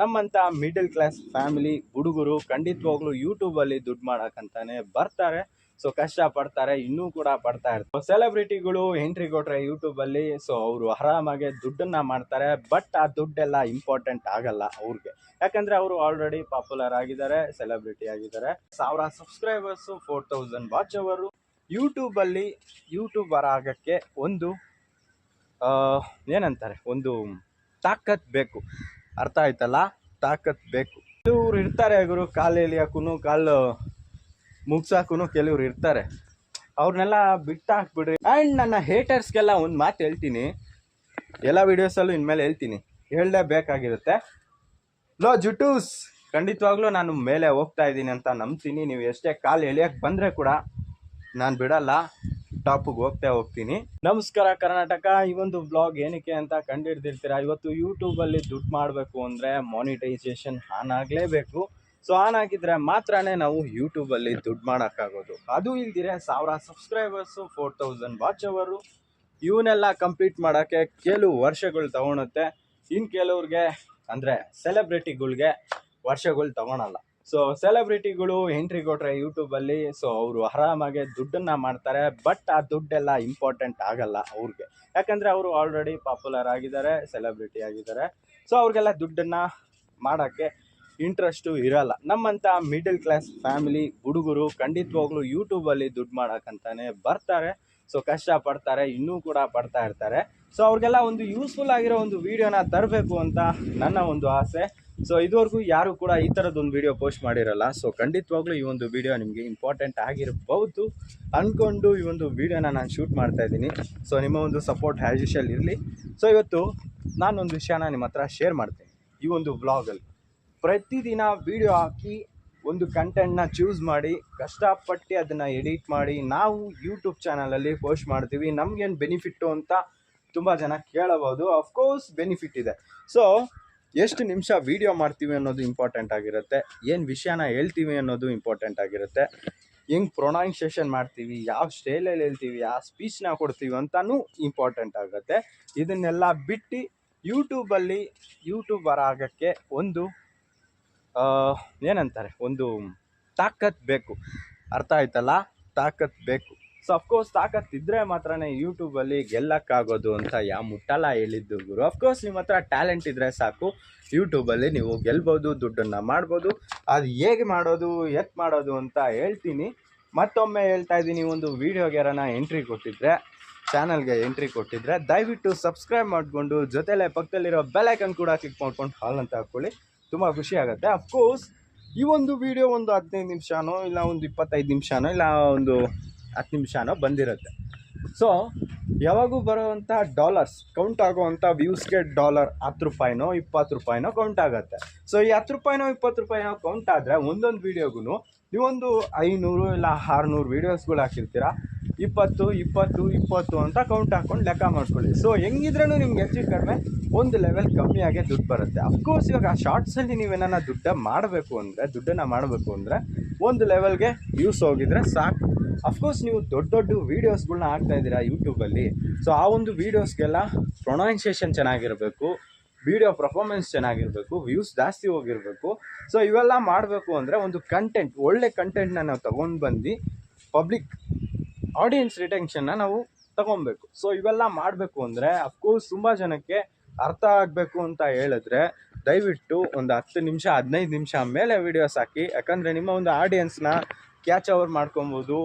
ನಮ್ಮಂತ middle class family ಹುಡುಗರು ಖಂಡಿತವಾಗ್ಲೂ ಯೂಟ್ಯೂಬಲ್ಲಿ ದುಡ್ಡು ಮಾಡೋಕ್ಕಂತಾನೆ ಬರ್ತಾರೆ. ಸೊ ಕಷ್ಟ ಪಡ್ತಾರೆ, ಇನ್ನೂ ಕೂಡ ಪಡ್ತಾ ಇರ್ತಾರೆ. ಸೆಲೆಬ್ರಿಟಿಗಳು ಎಂಟ್ರಿ ಕೊಟ್ರೆ ಯೂಟ್ಯೂಬ್ ಅಲ್ಲಿ ಸೊ ಅವರು ಆರಾಮಾಗಿ ದುಡ್ಡನ್ನ ಮಾಡ್ತಾರೆ ಬಟ್ ಆ ದುಡ್ಡೆಲ್ಲ ಇಂಪಾರ್ಟೆಂಟ್ ಆಗಲ್ಲ ಅವ್ರಿಗೆ. ಯಾಕಂದ್ರೆ ಅವರು ಆಲ್ರೆಡಿ ಪಾಪ್ಯುಲರ್ ಆಗಿದ್ದಾರೆ ಸೆಲೆಬ್ರಿಟಿ ಆಗಿದ್ದಾರೆ. ಸಾವಿರ ಸಬ್ಸ್ಕ್ರೈಬರ್ಸ್ ಫೋರ್ ತೌಸಂಡ್ ವಾಚ್ ಅವರು ಯೂಟ್ಯೂಬ್ ಅಲ್ಲಿ ಯೂಟ್ಯೂಬರ್ ಆಗಕ್ಕೆ ಒಂದು ಏನಂತಾರೆ, ಒಂದು ತಾಕತ್ ಬೇಕು. ಅರ್ಥ ಆಯ್ತಲ್ಲ? ತಾಕತ್ ಬೇಕು. ಕೆಲವ್ರು ಇರ್ತಾರೆ ಗುರು ಕಾಲು ಎಳಿಯೋಕ್ಕೂ ಕಾಲು ಮುಗ್ಸಾಕೂ ಕೆಲವ್ರು ಇರ್ತಾರೆ. ಅವ್ರನ್ನೆಲ್ಲ ಬಿಟ್ಟಾಕ್ಬಿಡ್ರಿ. ಆ್ಯಂಡ್ ನನ್ನ ಹೇಟರ್ಸ್ಗೆಲ್ಲ ಒಂದು ಮಾತು ಹೇಳ್ತೀನಿ. ಎಲ್ಲ ವೀಡಿಯೋಸಲ್ಲೂ ಇನ್ಮೇಲೆ ಹೇಳ್ತೀನಿ. ಹೇಳಲೇಬೇಕಾಗಿರುತ್ತೆ ಲೋ, ಜುಟೂಸ್! ಖಂಡಿತವಾಗ್ಲೂ ನಾನು ಮೇಲೆ ಹೋಗ್ತಾ ಇದ್ದೀನಿ ಅಂತ ನಂಬ್ತೀನಿ. ನೀವು ಎಷ್ಟೇ ಕಾಲು ಎಳಿಯಕ್ಕೆ ಬಂದರೆ ಕೂಡ ನಾನು ಬಿಡಲ್ಲ. ಟಾಪಿಗೆ ಹೋಗ್ತಾ ಹೋಗ್ತೀನಿ. ನಮಸ್ಕಾರ ಕರ್ನಾಟಕ. ಈ ಒಂದು ಬ್ಲಾಗ್ ಏನಕ್ಕೆ ಅಂತ ಕಂಡು ಹಿಡ್ದಿರ್ತೀರಾ ಇವತ್ತು ಯೂಟ್ಯೂಬಲ್ಲಿ ದುಡ್ಡು ಮಾಡಬೇಕು ಅಂದರೆ ಮಾನಿಟೈಸೇಷನ್ ಆನ್ ಆಗಲೇಬೇಕು. ಸೊ ಆನ್ ಆಗಿದ್ರೆ ಮಾತ್ರನೇ ನಾವು ಯೂಟ್ಯೂಬಲ್ಲಿ ದುಡ್ಡು ಮಾಡೋಕ್ಕಾಗೋದು. ಅದು ಇಲ್ದಿರೆ ಸಾವಿರ ಸಬ್ಸ್ಕ್ರೈಬರ್ಸು ಫೋರ್ ತೌಸಂಡ್ ವಾಚ್ ಅವರು ಇವನ್ನೆಲ್ಲ ಕಂಪ್ಲೀಟ್ ಮಾಡೋಕ್ಕೆ ಕೆಲವು ವರ್ಷಗಳು ತಗೊಳುತ್ತೆ. ಇನ್ನು ಕೆಲವ್ರಿಗೆ ಅಂದರೆ ಸೆಲೆಬ್ರಿಟಿಗಳಿಗೆ ವರ್ಷಗಳು ತಗೊಳಲ್ಲ. ಸೊ ಸೆಲೆಬ್ರಿಟಿಗಳು ಎಂಟ್ರಿ ಕೊಟ್ರೆ ಯೂಟ್ಯೂಬಲ್ಲಿ ಸೊ ಅವರು ಆರಾಮಾಗಿ ದುಡ್ಡನ್ನ ಮಾಡ್ತಾರೆ ಬಟ್ ಆ ದುಡ್ಡೆಲ್ಲ ಇಂಪಾರ್ಟೆಂಟ್ ಆಗಲ್ಲ ಅವ್ರಿಗೆ. ಯಾಕಂದರೆ ಅವರು ಆಲ್ರೆಡಿ ಪಾಪ್ಯುಲರ್ ಆಗಿದ್ದಾರೆ ಸೆಲೆಬ್ರಿಟಿ ಆಗಿದ್ದಾರೆ. ಸೊ ಅವ್ರಿಗೆಲ್ಲ ದುಡ್ಡನ್ನ ಮಾಡೋಕ್ಕೆ ಇಂಟ್ರೆಸ್ಟು ಇರಲ್ಲ. ನಮ್ಮಂಥ ಮಿಡಲ್ ಕ್ಲಾಸ್ ಫ್ಯಾಮಿಲಿ ಹುಡುಗರು ಖಂಡಿತವಾಗ್ಲೂ ಯೂಟ್ಯೂಬಲ್ಲಿ ದುಡ್ಡು ಮಾಡೋಕ್ಕಂತಾನೆ ಬರ್ತಾರೆ. ಸೊ ಕಷ್ಟ ಪಡ್ತಾರೆ ಇನ್ನೂ ಕೂಡ ಪಡ್ತಾ ಇರ್ತಾರೆ. ಸೊ ಅವ್ರಿಗೆಲ್ಲ ಒಂದು ಯೂಸ್ಫುಲ್ ಆಗಿರೋ ಒಂದು ವಿಡಿಯೋನ ತರಬೇಕು ಅಂತ ನನ್ನ ಒಂದು ಆಸೆ. ಸೊ ಇದುವರೆಗೂ ಯಾರು ಕೂಡ ಈ ಥರದ್ದೊಂದು ವಿಡಿಯೋ ಪೋಸ್ಟ್ ಮಾಡಿರಲ್ಲ. ಸೊ ಖಂಡಿತವಾಗ್ಲೂ ಈ ಒಂದು ವಿಡಿಯೋ ನಿಮಗೆ ಇಂಪಾರ್ಟೆಂಟ್ ಆಗಿರಬಹುದು. ಅಂದ್ಕೊಂಡು ಈ ಒಂದು ವಿಡಿಯೋನ ನಾನು ಶೂಟ್ ಮಾಡ್ತಾ ಇದ್ದೀನಿ. ಸೊ ನಿಮ್ಮ ಒಂದು ಸಪೋರ್ಟ್ ಯೂಶಲ್ ಇರಲಿ. ಸೊ ಇವತ್ತು ನಾನೊಂದು ವಿಷಯನ ನಿಮ್ಮ ಹತ್ರ ಶೇರ್ ಮಾಡ್ತೀನಿ. ಈ ಒಂದು ವ್ಲಾಗಲ್ಲಿ ಪ್ರತಿದಿನ ವಿಡಿಯೋ ಹಾಕಿ ಒಂದು ಕಂಟೆಂಟ್ನ ಚೂಸ್ ಮಾಡಿ, ಕಷ್ಟಪಟ್ಟು ಅದನ್ನು ಎಡಿಟ್ ಮಾಡಿ, ನಾವು ಯೂಟ್ಯೂಬ್ ಚಾನಲಲ್ಲಿ ಪೋಸ್ಟ್ ಮಾಡ್ತೀವಿ. ನಮಗೇನು ಬೆನಿಫಿಟ್ಟು ಅಂತ ತುಂಬ ಜನ ಕೇಳಬಹುದು. ಅಫ್ಕೋರ್ಸ್ ಬೆನಿಫಿಟ್ ಇದೆ. ಸೊ ಎಷ್ಟು ನಿಮಿಷ ವೀಡಿಯೋ ಮಾಡ್ತೀವಿ ಅನ್ನೋದು ಇಂಪಾರ್ಟೆಂಟ್ ಆಗಿರುತ್ತೆ, ಏನು ವಿಷಯನ ಹೇಳ್ತೀವಿ ಅನ್ನೋದು ಇಂಪಾರ್ಟೆಂಟ್ ಆಗಿರುತ್ತೆ. ಹೆಂಗೆ ಪ್ರೊನೌನ್ಸಿಯೇಷನ್ ಮಾಡ್ತೀವಿ, ಯಾವ ಸ್ಟೈಲಲ್ಲಿ ಹೇಳ್ತೀವಿ, ಯಾವ ಸ್ಪೀಚ್ನ ಕೊಡ್ತೀವಿ ಅಂತಲೂ ಇಂಪಾರ್ಟೆಂಟ್ ಆಗುತ್ತೆ. ಇದನ್ನೆಲ್ಲ ಬಿಟ್ಟು ಯೂಟ್ಯೂಬಲ್ಲಿ ಯೂಟ್ಯೂಬರ್ ಆಗೋಕ್ಕೆ ಒಂದು ಏನಂತಾರೆ, ಒಂದು ತಾಕತ್ ಬೇಕು. ಅರ್ಥ ಆಯ್ತಲ್ಲ? ತಾಕತ್ ಬೇಕು. ಸೊ ಅಫ್ಕೋರ್ಸ್ ತಾಕತ್ ಇದ್ದರೆ ಮಾತ್ರನೇ ಯೂಟ್ಯೂಬಲ್ಲಿ ಗೆಲ್ಲಕ್ಕಾಗೋದು ಅಂತ ಯಾ ಮುಟ್ಟಲ್ಲ ಹೇಳಿದ್ದು ಗುರು. ಅಫ್ಕೋರ್ಸ್ ನಿಮ್ಮ ಹತ್ರ ಟ್ಯಾಲೆಂಟ್ ಇದ್ದರೆ ಸಾಕು. ಯೂಟ್ಯೂಬಲ್ಲಿ ನೀವು ಗೆಲ್ಬೋದು, ದುಡ್ಡನ್ನು ಮಾಡ್ಬೋದು. ಅದು ಹೇಗೆ ಮಾಡೋದು, ಎತ್ ಮಾಡೋದು ಅಂತ ಹೇಳ್ತೀನಿ. ಮತ್ತೊಮ್ಮೆ ಹೇಳ್ತಾ ಇದ್ದೀನಿ, ಒಂದು ವೀಡಿಯೋಗೆ ಯಾರನ್ನ ಎಂಟ್ರಿ ಕೊಟ್ಟಿದ್ರೆ ಚಾನಲ್ಗೆ ಎಂಟ್ರಿ ಕೊಟ್ಟಿದ್ರೆ, ದಯವಿಟ್ಟು ಸಬ್ಸ್ಕ್ರೈಬ್ ಮಾಡಿಕೊಂಡು, ಜೊತೆಲೆ ಪಕ್ಕದಲ್ಲಿರೋ ಬೆಲೈಕನ್ ಕೂಡ ಕ್ಲಿಕ್ ಮಾಡ್ಕೊಂಡು ಹಾಲ್ ಅಂತ ಹಾಕ್ಕೊಳ್ಳಿ. ತುಂಬ ಖುಷಿ ಆಗುತ್ತೆ. ಅಫ್ಕೋರ್ಸ್ ಈ ಒಂದು ವಿಡಿಯೋ ಒಂದು ಹದಿನೈದು ನಿಮಿಷನೋ, ಇಲ್ಲ ಒಂದು ಇಪ್ಪತ್ತೈದು ನಿಮಿಷನೋ, ಇಲ್ಲ ಒಂದು ಹತ್ತು ನಿಮಿಷನೋ ಬಂದಿರುತ್ತೆ. ಸೊ ಯಾವಾಗೂ ಬರೋವಂಥ ಡಾಲರ್ಸ್ ಕೌಂಟ್ ಆಗೋವಂಥ ವ್ಯೂಸ್ಗೆ ಡಾಲರ್ ಹತ್ತು ರೂಪಾಯಿನೋ, ಇಪ್ಪತ್ತು ರೂಪಾಯಿನೋ ಕೌಂಟ್ ಆಗುತ್ತೆ. ಸೊ ಈ ಹತ್ತು ರೂಪಾಯಿನೋ, ಇಪ್ಪತ್ತು ರೂಪಾಯಿನೋ ಕೌಂಟ್ ಆದರೆ ಒಂದೊಂದು ವೀಡಿಯೋಗೂ ನೀವೊಂದು ಐನೂರು ಇಲ್ಲ ಆರುನೂರು ವೀಡಿಯೋಸ್ಗಳು ಹಾಕಿರ್ತೀರ? ಇಪ್ಪತ್ತು ಇಪ್ಪತ್ತು ಇಪ್ಪತ್ತು ಅಂತ ಕೌಂಟ್ ಹಾಕ್ಕೊಂಡು ಲೆಕ್ಕ ಮಾಡ್ಕೊಳ್ಳಿ. ಸೊ ಹೆಂಗಿದ್ರೂ ನಿಮ್ಗೆ ಹೆಚ್ಚು ಕಡಿಮೆ ಒಂದು ಲೆವೆಲ್ ಕಮ್ಮಿಯಾಗಿ ದುಡ್ಡು ಬರುತ್ತೆ. ಅಫ್ಕೋರ್ಸ್ ಇವಾಗ ಆ ಶಾರ್ಟ್ಸಲ್ಲಿ ನೀವೇನ ದುಡ್ಡ ಮಾಡಬೇಕು ಅಂದರೆ, ದುಡ್ಡನ್ನು ಮಾಡಬೇಕು ಅಂದರೆ ಒಂದು ಲೆವೆಲ್ಗೆ ಯೂಸ್ ಹೋಗಿದ್ರೆ ಸಾಕು. ಅಫ್ಕೋರ್ಸ್ ನೀವು ದೊಡ್ಡ ದೊಡ್ಡ ವೀಡಿಯೋಸ್ಗಳನ್ನ ಹಾಕ್ತಾ ಇದ್ದೀರಾ ಯೂಟ್ಯೂಬಲ್ಲಿ ಸೊ ಆ ಒಂದು ವೀಡಿಯೋಸ್ಗೆಲ್ಲ ಪ್ರೊನೌನ್ಸಿಯೇಷನ್ ಚೆನ್ನಾಗಿರಬೇಕು ವಿಡಿಯೋ ಪರ್ಫಾರ್ಮೆನ್ಸ್ ಚೆನ್ನಾಗಿರಬೇಕು ವ್ಯೂಸ್ ಜಾಸ್ತಿ ಹೋಗಿರಬೇಕು. ಸೊ ಇವೆಲ್ಲ ಮಾಡಬೇಕು ಅಂದರೆ ಒಂದು ಕಂಟೆಂಟ್ ಒಳ್ಳೆ ಕಂಟೆಂಟ್ನ ನಾವು ತೊಗೊಂಡು ಬಂದು ಪಬ್ಲಿಕ್ ಆಡಿಯನ್ಸ್ ರಿಟೆನ್ಷನ್ನ ನಾವು ತಗೊಬೇಕು. ಸೊ ಇವೆಲ್ಲ ಮಾಡಬೇಕು ಅಂದರೆ ಅಫ್ಕೋರ್ಸ್ ತುಂಬ ಜನಕ್ಕೆ ಅರ್ಥ ಆಗಬೇಕು ಅಂತ ಹೇಳಿದ್ರೆ, ದಯವಿಟ್ಟು ಒಂದು ಹತ್ತು ನಿಮಿಷ, ಹದಿನೈದು ನಿಮಿಷ ಮೇಲೆ ವೀಡಿಯೋಸ್ ಹಾಕಿ. ಯಾಕಂದರೆ ನಿಮ್ಮ ಒಂದು ಆಡಿಯನ್ಸ್ನ ಕ್ಯಾಚ್ ಓವರ್ ಮಾಡ್ಕೊಬೋದು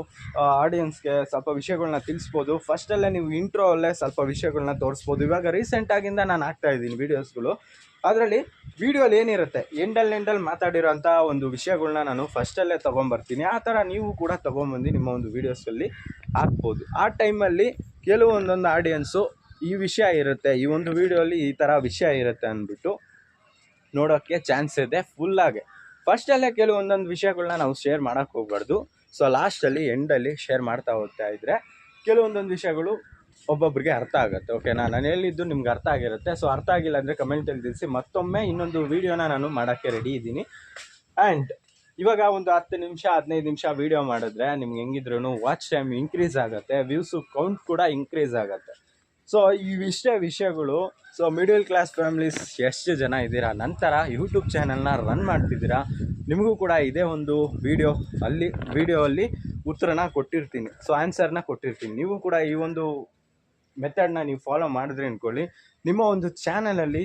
ಆಡಿಯನ್ಸ್ಗೆ ಸ್ವಲ್ಪ ವಿಷಯಗಳನ್ನ ತಿಳಿಸ್ಬೋದು. ಫಸ್ಟಲ್ಲೇ ನೀವು ಇಂಟ್ರೋ ಅಲ್ಲೇ ಸ್ವಲ್ಪ ವಿಷಯಗಳನ್ನ ತೋರಿಸ್ಬೋದು. ಇವಾಗ ರೀಸೆಂಟಾಗಿಂದ ನಾನು ಹಾಕ್ತಾ ಇದ್ದೀನಿ ವೀಡಿಯೋಸ್ಗಳು ಅದರಲ್ಲಿ ವೀಡಿಯೋಲಿ ಏನಿರುತ್ತೆ? ಎಂಡಲ್ ಎಂಡಲ್ಲಿ ಮಾತಾಡಿರೋಂಥ ಒಂದು ವಿಷಯಗಳನ್ನ ನಾನು ಫಸ್ಟಲ್ಲೇ ತೊಗೊಂಬರ್ತೀನಿ. ಆ ಥರ ನೀವು ಕೂಡ ತೊಗೊಂಬಂದು ನಿಮ್ಮ ಒಂದು ವೀಡಿಯೋಸಲ್ಲಿ ಹಾಕ್ಬೋದು. ಆ ಟೈಮಲ್ಲಿ ಕೆಲವೊಂದೊಂದು ಆಡಿಯನ್ಸು ಈ ವಿಷಯ ಇರುತ್ತೆ, ಈ ಒಂದು ವೀಡಿಯೋಲಿ ಈ ಥರ ವಿಷಯ ಇರುತ್ತೆ ಅಂದ್ಬಿಟ್ಟು ನೋಡೋಕ್ಕೆ ಚಾನ್ಸ್ ಇದೆ ಫುಲ್ಲಾಗೆ ಫಸ್ಟಲ್ಲೇ ಕೆಲವೊಂದೊಂದು ವಿಷಯಗಳನ್ನ ನಾವು ಶೇರ್ ಮಾಡೋಕ್ಕೆ ಹೋಗ್ಬಾರ್ದು. ಸೊ ಲಾಸ್ಟಲ್ಲಿ ಎಂಡಲ್ಲಿ ಶೇರ್ ಮಾಡ್ತಾ ಹೋಗ್ತಾ ಇದ್ದರೆ ಕೆಲವೊಂದೊಂದು ವಿಷಯಗಳು ಒಬ್ಬೊಬ್ರಿಗೆ ಅರ್ಥ ಆಗುತ್ತೆ. ಓಕೆನಾ ನಾನು ಹೇಳಿದ್ದು ನಿಮ್ಗೆ ಅರ್ಥ ಆಗಿರುತ್ತೆ. ಸೊ ಅರ್ಥ ಆಗಿಲ್ಲ ಅಂದರೆ ಕಮೆಂಟಲ್ಲಿ ತಿಳಿಸಿ. ಮತ್ತೊಮ್ಮೆ ಇನ್ನೊಂದು ವೀಡಿಯೋನ ನಾನು ಮಾಡೋಕ್ಕೆ ರೆಡಿ ಇದ್ದೀನಿ. ಆ್ಯಂಡ್ ಇವಾಗ ಒಂದು ಹತ್ತು ನಿಮಿಷ, ಹದಿನೈದು ನಿಮಿಷ ವೀಡಿಯೋ ಮಾಡಿದ್ರೆ ನಿಮ್ಗೆ ಹೆಂಗಿದ್ರು ವಾಚ್ ಟೈಮ್ ಇನ್ಕ್ರೀಸ್ ಆಗುತ್ತೆ. ವ್ಯೂಸು ಕೌಂಟ್ ಕೂಡ ಇನ್ಕ್ರೀಸ್ ಆಗುತ್ತೆ. ಸೊ ಇವಿಷ್ಟೇ ವಿಷಯಗಳು. ಸೊ ಮಿಡಲ್ ಕ್ಲಾಸ್ ಫ್ಯಾಮಿಲೀಸ್ ಎಷ್ಟು ಜನ ಇದ್ದೀರಾ? ನಂತರ ಯೂಟ್ಯೂಬ್ ಚಾನಲ್ನ ರನ್ ಮಾಡ್ತಿದ್ದೀರಾ? ನಿಮಗೂ ಕೂಡ ಇದೇ ಒಂದು ವಿಡಿಯೋ ಅಲ್ಲಿ ವಿಡಿಯೋ ಅಲ್ಲಿ ಉತ್ತರನ ಕೊಟ್ಟಿರ್ತೀನಿ. ಸೊ ಆನ್ಸರ್ನ ಕೊಟ್ಟಿರ್ತೀನಿ. ನೀವು ಕೂಡ ಈ ಒಂದು ಮೆಥಡ್ನ ನೀವು ಫಾಲೋ ಮಾಡಿದ್ರೆ ಅಂದ್ಕೊಳ್ಳಿ ನಿಮ್ಮ ಒಂದು ಚಾನಲಲ್ಲಿ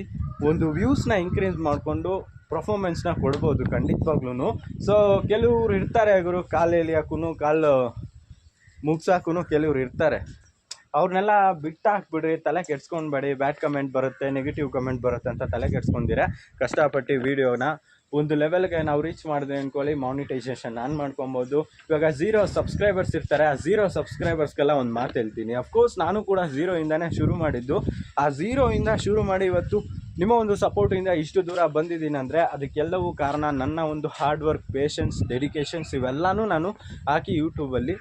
ಒಂದು ವ್ಯೂಸ್ನ ಇನ್ಕ್ರೀಸ್ ಮಾಡಿಕೊಂಡು ಪರ್ಫಾರ್ಮೆನ್ಸ್ನ ಕೊಡ್ಬೋದು ಖಂಡಿತವಾಗ್ಲೂ ಸೊ ಕೆಲವರು ಇರ್ತಾರೆ ಗುರು. ಕಾಲು ಎಲಿಯಾಕೂ ಕಾಲು ಮುಗ್ಸಾಕೂ ಕೆಲವ್ರು ಇರ್ತಾರೆ. ಅವ್ರನ್ನೆಲ್ಲ ಬಿಟ್ಟು ಹಾಕ್ಬಿಡ್ರಿ ತಲೆ ಕೆಡ್ಸ್ಕೊಂಡ್ಬೇಡಿ, ಬ್ಯಾಡ್ ಕಮೆಂಟ್ ಬರುತ್ತೆ, ನೆಗೆಟಿವ್ ಕಮೆಂಟ್ ಬರುತ್ತೆ ಅಂತ ತಲೆ ಕೆಡ್ಸ್ಕೊಂಡಿರ. ಕಷ್ಟಪಟ್ಟು ವೀಡಿಯೋನ ಒಂದು ಲೆವೆಲ್ಗೆ ನಾವು ರೀಚ್ ಮಾಡಿದೆ ಅಂದ್ಕೊಳ್ಳಿ ಮಾನಿಟೈಸೇಷನ್ ಆನ್ ಮಾಡ್ಕೊಬೋದು. ಇವಾಗ ಝೀರೋ ಸಬ್ಸ್ಕ್ರೈಬರ್ಸ್ ಇರ್ತಾರೆ, ಆ ಝೀರೋ ಸಬ್ಸ್ಕ್ರೈಬರ್ಸ್ಗೆಲ್ಲ ಒಂದು ಮಾತು ಹೇಳ್ತೀನಿ. ಅಫ್ಕೋರ್ಸ್ ನಾನು ಕೂಡ ಝೀರೋಯಿಂದನೇ ಶುರು ಮಾಡಿದ್ದು. ಆ ಝೀರೋಯಿಂದ ಶುರು ಮಾಡಿ ಇವತ್ತು ನಿಮ್ಮ ಒಂದು ಸಪೋರ್ಟಿಂದ ಇಷ್ಟು ದೂರ ಬಂದಿದ್ದೀನಿ ಅಂದರೆ ಅದಕ್ಕೆಲ್ಲವೂ ಕಾರಣ ನನ್ನ ಒಂದು ಹಾರ್ಡ್ ವರ್ಕ್ ಪೇಷನ್ಸ್ ಡೆಡಿಕೇಷನ್ಸ್ ಇವೆಲ್ಲನೂ ನಾನು ಹಾಕಿ ಯೂಟ್ಯೂಬಲ್ಲಿ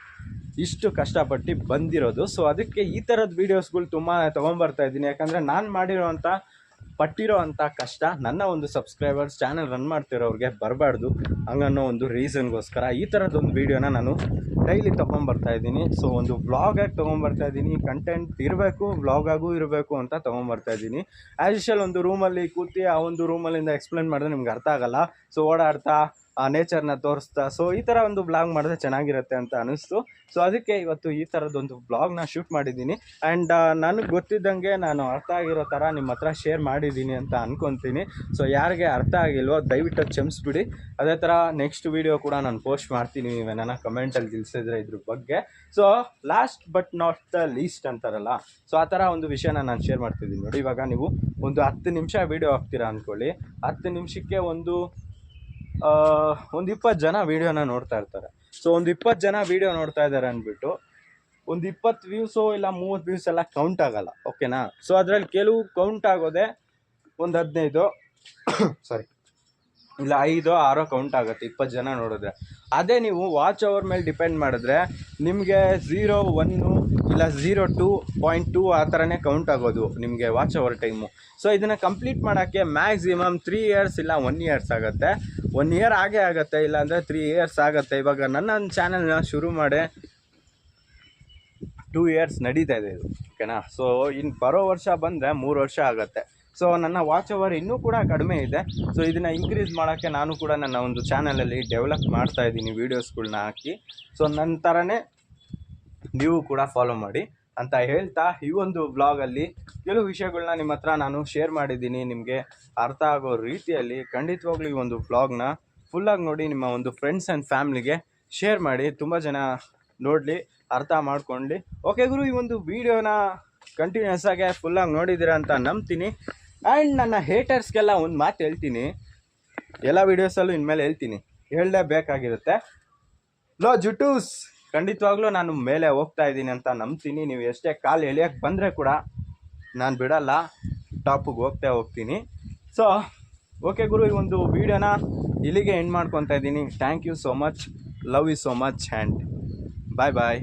ಇಷ್ಟು ಕಷ್ಟಪಟ್ಟು ಬಂದಿರೋದು. ಸೊ ಅದಕ್ಕೆ ಈ ಥರದ ವೀಡಿಯೋಸ್ಗಳು ತುಂಬ ತೊಗೊಂಬರ್ತಾ ಇದ್ದೀನಿ. ಯಾಕಂದರೆ ನಾನು ಮಾಡಿರೋವಂಥ ಪಟ್ಟಿರೋ ಅಂಥ ಕಷ್ಟ ನನ್ನ ಒಂದು ಸಬ್ಸ್ಕ್ರೈಬರ್ಸ್ ಚಾನಲ್ ರನ್ ಮಾಡ್ತಿರೋರಿಗೆ ಬರಬಾರ್ದು ಹಂಗನ್ನೋ ಒಂದು ರೀಸನ್ಗೋಸ್ಕರ ಈ ಥರದ್ದೊಂದು ವೀಡಿಯೋನ ನಾನು ಡೈಲಿ ತೊಗೊಂಬರ್ತಾ ಇದ್ದೀನಿ. ಸೊ ಒಂದು ವ್ಲಾಗಾಗಿ ತೊಗೊಂಬರ್ತಾ ಇದ್ದೀನಿ. ಕಂಟೆಂಟ್ ಇರಬೇಕು ವ್ಲಾಗಾಗೂ ಇರಬೇಕು ಅಂತ ತೊಗೊಂಬರ್ತಾ ಇದ್ದೀನಿ. ಆ್ಯಸ್ ಯೂಶಲ್ ಒಂದು ರೂಮಲ್ಲಿ ಕೂತಿ ಆ ಒಂದು ರೂಮಲ್ಲಿಂದ ಎಕ್ಸ್ಪ್ಲೇನ್ ಮಾಡಿದ್ರೆ ನಿಮ್ಗೆ ಅರ್ಥ ಆಗಲ್ಲ. ಸೊ ಓಡಾಡ್ತಾ ಆ ನೇಚರ್ನ ತೋರಿಸ್ತಾ ಸೊ ಈ ಥರ ಒಂದು ಬ್ಲಾಗ್ ಮಾಡಿದ್ರೆ ಚೆನ್ನಾಗಿರುತ್ತೆ ಅಂತ ಅನಿಸ್ತು ಸೊ ಅದಕ್ಕೆ ಇವತ್ತು ಈ ಥರದ್ದೊಂದು ಬ್ಲಾಗ್ನ ಶೂಟ್ ಮಾಡಿದ್ದೀನಿ. ಆ್ಯಂಡ್ ನನಗೆ ಗೊತ್ತಿದ್ದಂಗೆ ನಾನು ಅರ್ಥ ಆಗಿರೋ ಥರ ನಿಮ್ಮ ಹತ್ರ ಶೇರ್ ಮಾಡಿದ್ದೀನಿ ಅಂತ ಅಂದ್ಕೊತೀನಿ ಸೊ ಯಾರಿಗೆ ಅರ್ಥ ಆಗಿಲ್ವೋ ದಯವಿಟ್ಟು ಕ್ಷಮಿಸ್ಬಿಡಿ. ಅದೇ ಥರ ನೆಕ್ಸ್ಟ್ ವೀಡಿಯೋ ಕೂಡ ನಾನು ಪೋಸ್ಟ್ ಮಾಡ್ತೀನಿ ನೀವೇನ ಕಮೆಂಟಲ್ಲಿ ತಿಳಿಸಿದ್ರೆ ಇದ್ರ ಬಗ್ಗೆ. So last but not the least ಅಂತಾರಲ್ಲ ಸೊ ಆ ಥರ ಒಂದು ವಿಷಯನ ನಾನು ಶೇರ್ ಮಾಡ್ತಿದ್ದೀನಿ ನೋಡಿ. ಇವಾಗ ನೀವು ಒಂದು ಹತ್ತು ನಿಮಿಷ ವೀಡಿಯೋ ಹಾಕ್ತೀರಾ ಅಂದ್ಕೊಳ್ಳಿ ಹತ್ತು ನಿಮಿಷಕ್ಕೆ ಒಂದು ಒಂದು ಇಪ್ಪತ್ತು ಜನ ವೀಡಿಯೋನ ನೋಡ್ತಾ ಇರ್ತಾರೆ. ಸೊ ಒಂದು ಇಪ್ಪತ್ತು ಜನ ವೀಡಿಯೋ ನೋಡ್ತಾ ಇದ್ದಾರೆ ಅಂದ್ಬಿಟ್ಟು, ಒಂದು ಇಪ್ಪತ್ತು ವ್ಯೂಸು ಇಲ್ಲ ಮೂವತ್ತು ವ್ಯೂಸ್ ಎಲ್ಲ ಕೌಂಟ್ ಆಗಲ್ಲ ಓಕೆನಾ ಸೊ ಅದರಲ್ಲಿ ಕೆಲವು ಕೌಂಟ್ ಆಗೋದೆ ಒಂದು ಹದಿನೈದು ಸಾರಿ ಇಲ್ಲ ಐದು, ಆರೋ ಕೌಂಟ್ ಆಗುತ್ತೆ ಇಪ್ಪತ್ತು ಜನ ನೋಡಿದ್ರೆ. ಅದೇ ನೀವು ವಾಚ್ ಅವರ್ ಮೇಲೆ ಡಿಪೆಂಡ್ ಮಾಡಿದ್ರೆ ನಿಮಗೆ ಝೀರೋ ಒನ್ನು ಇಲ್ಲ ಝೀರೋ ಟು ಪಾಯಿಂಟ್ ಟು ಆ ಥರನೇ ಕೌಂಟ್ ಆಗೋದು ನಿಮಗೆ ವಾಚ್ ಅವರ್ ಟೈಮು ಸೊ ಇದನ್ನು ಕಂಪ್ಲೀಟ್ ಮಾಡೋಕ್ಕೆ ಮ್ಯಾಕ್ಸಿಮಮ್ ತ್ರೀ ಇಯರ್ಸ್ ಇಲ್ಲ ಒನ್ ಇಯರ್ಸ್ ಆಗುತ್ತೆ. ಒನ್ ಇಯರ್ ಆಗೇ ಆಗುತ್ತೆ ಇಲ್ಲಾಂದರೆ ತ್ರೀ ಇಯರ್ಸ್ ಆಗುತ್ತೆ. ಇವಾಗ ನನ್ನ ಚಾನಲ್ನ ಶುರು ಮಾಡಿ ಟೂ ಇಯರ್ಸ್ ನಡೀತಾ ಇದೆ ಇದು ಓಕೆನಾ ಸೊ ಇನ್ನು ಬರೋ ವರ್ಷ ಬಂದರೆ ಮೂರು ವರ್ಷ ಆಗುತ್ತೆ. ಸೊ ನನ್ನ ವಾಚ್ ಅವರ್ ಇನ್ನೂ ಕೂಡ ಕಡಿಮೆ ಇದೆ. ಸೊ ಇದನ್ನು ಇನ್ಕ್ರೀಸ್ ಮಾಡೋಕ್ಕೆ ನಾನು ಕೂಡ ನನ್ನ ಒಂದು ಚಾನಲಲ್ಲಿ ಡೆವಲಪ್ ಮಾಡ್ತಾ ಇದ್ದೀನಿ ವೀಡಿಯೋಸ್ಗಳನ್ನ ಹಾಕಿ. ಸೊ ನನ್ನ ಥರನೇ ನೀವು ಕೂಡ ಫಾಲೋ ಮಾಡಿ ಅಂತ ಹೇಳ್ತಾ ಈ ಒಂದು ವ್ಲಾಗಲ್ಲಿ ಕೆಲವು ವಿಷಯಗಳನ್ನ ನಿಮ್ಮ ಹತ್ರ ನಾನು ಶೇರ್ ಮಾಡಿದ್ದೀನಿ. ನಿಮಗೆ ಅರ್ಥ ಆಗೋ ರೀತಿಯಲ್ಲಿ ಖಂಡಿತವಾಗ್ಲೂ ಈ ಒಂದು ವ್ಲಾಗ್ನ ಫುಲ್ಲಾಗಿ ನೋಡಿ ನಿಮ್ಮ ಒಂದು ಫ್ರೆಂಡ್ಸ್ ಆ್ಯಂಡ್ ಫ್ಯಾಮ್ಲಿಗೆ ಶೇರ್ ಮಾಡಿ. ತುಂಬ ಜನ ನೋಡಲಿ, ಅರ್ಥ ಮಾಡ್ಕೊಳ್ಳಿ ಓಕೆ ಗುರು, ಈ ಒಂದು ವಿಡಿಯೋನ ಕಂಟಿನ್ಯೂಸ್ ಆಗಿ ಫುಲ್ಲಾಗಿ ನೋಡಿದ್ದೀರಾ ಅಂತ ನಂಬ್ತೀನಿ. ಆ್ಯಂಡ್ ನನ್ನ ಹೇಟರ್ಸ್ಗೆಲ್ಲ ಒಂದು ಮಾತು ಹೇಳ್ತೀನಿ. ಎಲ್ಲ ವೀಡಿಯೋಸಲ್ಲೂ ಇನ್ಮೇಲೆ ಹೇಳ್ತೀನಿ. ಹೇಳಲೇಬೇಕಾಗಿರುತ್ತೆ. ಲೋ, ಜುಟೂಸ್! ಖಂಡಿತವಾಗ್ಲೂ ನಾನು ಮೇಲೆ ಹೋಗ್ತಾ ಇದ್ದೀನಿ ಅಂತ ನಂಬ್ತೀನಿ. ನೀವು ಎಷ್ಟೇ ಕಾಲು ಎಳಿಯೋಕ್ಕೆ ಬಂದರೆ ಕೂಡ ನಾನು ಬಿಡಲ್ಲ. ಟಾಪಿಗೆ ಹೋಗ್ತಾ ಹೋಗ್ತೀನಿ. ಸೊ ಓಕೆ ಗುರು, ಈ ಒಂದು ವೀಡಿಯೋನ ಇಲ್ಲಿಗೆ ಎಂಡ್ ಮಾಡ್ಕೊತಾ ಇದ್ದೀನಿ. Thank you so much love you so much and bye bye